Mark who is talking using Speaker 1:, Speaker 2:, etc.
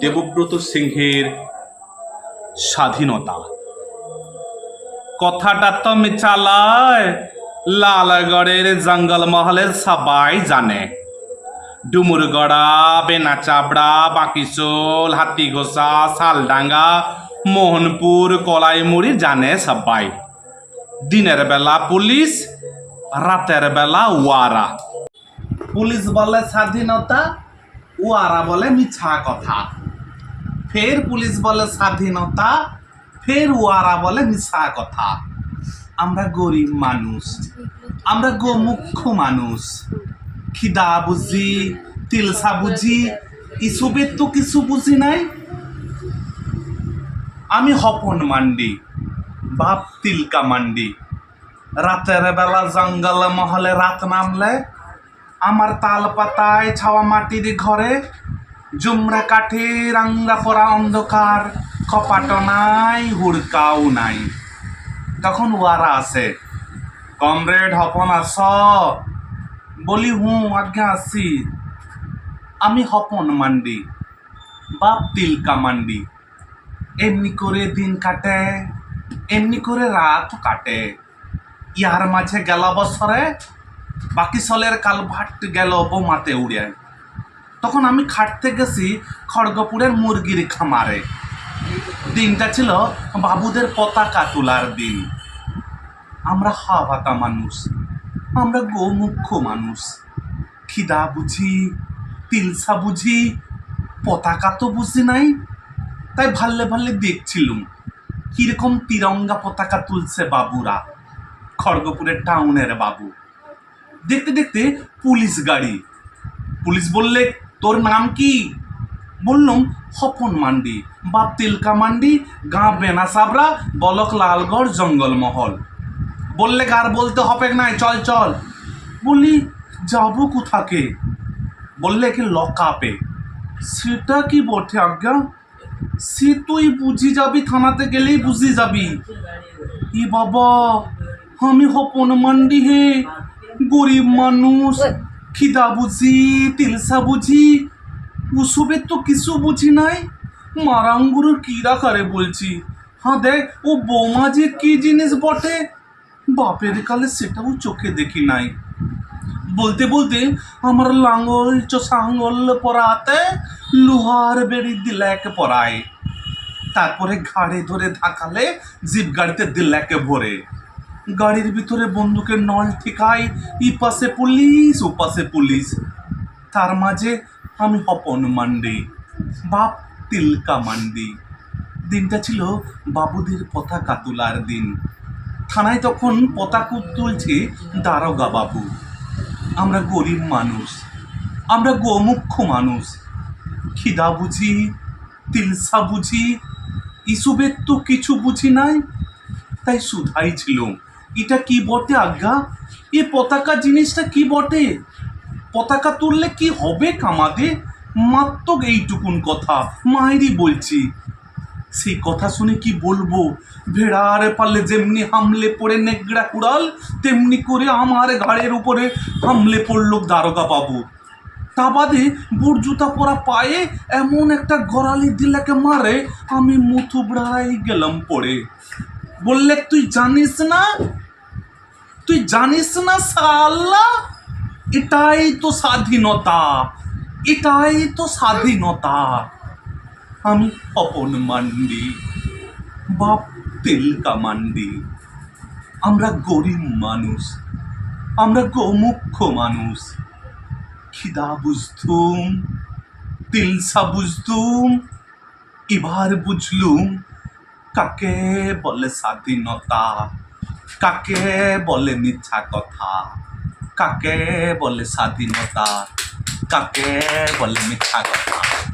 Speaker 1: দেবব্রত সিংহের স্বাধীনতা। কথাটা তো মিচালায় লালগড়ের জঙ্গল মহলের সবাই জানে। ডুমুরগড়া, বেনাচাবড়া বাঁকিশোল হাতিঘোষা শালডাঙ্গা, মোহনপুর, কলাইমুড়ি জানে সবাই। দিনের বেলা পুলিশ, রাতের বেলা ওয়ারা। পুলিশ বলে স্বাধীনতা, ওয়ারা বলে মিছা কথা। ফের পুলিশ বলে স্বাধীনতা, ফের ওয়ারা বলে মিছা কথা। আমরা গরিব মানুষ, আমরা গোমুখ্য মানুষ। খিদা বুঝি, তিলসা বুঝি ইসবের তো কিছু বুঝি নাই। আমি হপন মান্ডি, বাপ তিলকা মান্ডি। রাতের বেলা জঙ্গল মহলে রাত নামলে, আমার তাল পাতায় ছাওয়া মাটির ঘরে জুমরা কাঠে, রাঙ্গা পরা অন্ধকার কপাট নাই, হুড়কাও নাই। তখন ওয়ারা আসে কমরেড, হপন আস বলি, হুঁ, আজ্ঞা আসি আমি হপন মান্ডি, বাপ তিলকা মান্ডি। এমনি করে দিন কাটে, এমনি করে রাত কাটে। ইহার মাঝে গেল বছরে, বাকি সলের কালভাট গেল বোমাতে উড়ে। তখন আমি খাটতে গেছি খড়গপুরের মুরগির খামারে দিনটা ছিল বাবুদের পতাকা তোলার দিন। আমরা হাওয়াতা মানুষ, আমরা গোমুখ্য মানুষ। খিদা বুঝি, তিলসা বুঝি, পতাকা তো বুঝি নাই, তাই ভাল্লে ভাল্লে দেখছিলুম কীরকম তিরঙ্গা পতাকা তুলছে বাবুরা, খড়গপুরের টাউনের বাবু। দেখতে দেখতে পুলিশ গাড়ি, পুলিশ বললে তোর নাম কি? বললাম, হপন মান্ডি, বাপ তিলকা মান্ডি, গাঁ বেনা সাবরা, বলক লালগড় জঙ্গলমহল বললে কার বলতে হবে নাই, চল চল। বলি, যাব কোথাকে বললে কি লকাপে সেটা কি বটে আজ্ঞা? সে তুই বুঝি যাবি, থানাতে গেলেই বুঝি যাবি। ই বাবা, আমি হপন মান্ডি হে, গরিব মানুষ। খিদা বুঝি, তিলসা বুঝি ওসবের তো কিছু বুঝি নাই। মারাঙ্গুরুর কিরা করে বলছি? হ্যাঁ দেখ, ও বোমা যে কি জিনিস বটে, বাপের কালে সেটাও চোখে দেখি নাই। বলতে বলতে আমার লাঙ্গল চোষাঙ্গল পরাতে লোহার বেড়ি দিলাকে পরায়। তারপরে ঘাড়ে ধরে ধাকালে জিপ গাড়িতে দিল্লাকে ভরে। গাড়ির ভিতরে বন্দুকের নল ঠিকাই ই পাশে পুলিশ, ও পাশে পুলিশ। তার মাঝে আমি হপন মান্ডি, বাপ তিলকা মান্ডি। দিনটা ছিল বাবুদের পতাকা তোলার দিন। থানায় তখন পতাকা তুলছে দারোগা বাবু। আমরা গরিব মানুষ, আমরা গোমুখ্য মানুষ। খিদা বুঝি, তিলসা বুঝি, ইসুবের তো কিছু বুঝি নাই, তাই সুধাই ছিল। এটা কি বটে আজ্ঞা? এ পতাকা জিনিসটা কি বটে? পতাকা তুললে কি হবে কামাদে মাত্র এইটুকুন কথা মায়েরই বলছি। সেই কথা শুনে কি বলব? ভেড়ার পারলে যেমনি হামলে পড়ে নেগড়া কুড়াল, তেমনি করে আমার ঘাড়ের উপরে হামলে পড়ল দারোগা বাবু। তা বাদে বুট জুতা পরা পায়ে এমন একটা গড়ালি দিলাকে মারে, আমি মুথুবড়াই গেলাম পড়ে। বললে, তুই জানিস না তুই জানিস না সাল্লা? এটাই তো স্বাধীনতা। এটাই তো স্বাধীনতা। আমি অপন মান্ডি, বাপ তিলকা মান্ডি। আমরা গরিব মানুষ, আমরা গোমুখ্য মানুষ। খিদা বুঝতুম, তিলসা বুঝতুম, এবার বুঝলুম কাকে বলে স্বাধীনতা। কাকে বলে মিথ্যা কথা? কাকে বলে স্বাধীনতা? কাকে বলে মিথ্যা কথা?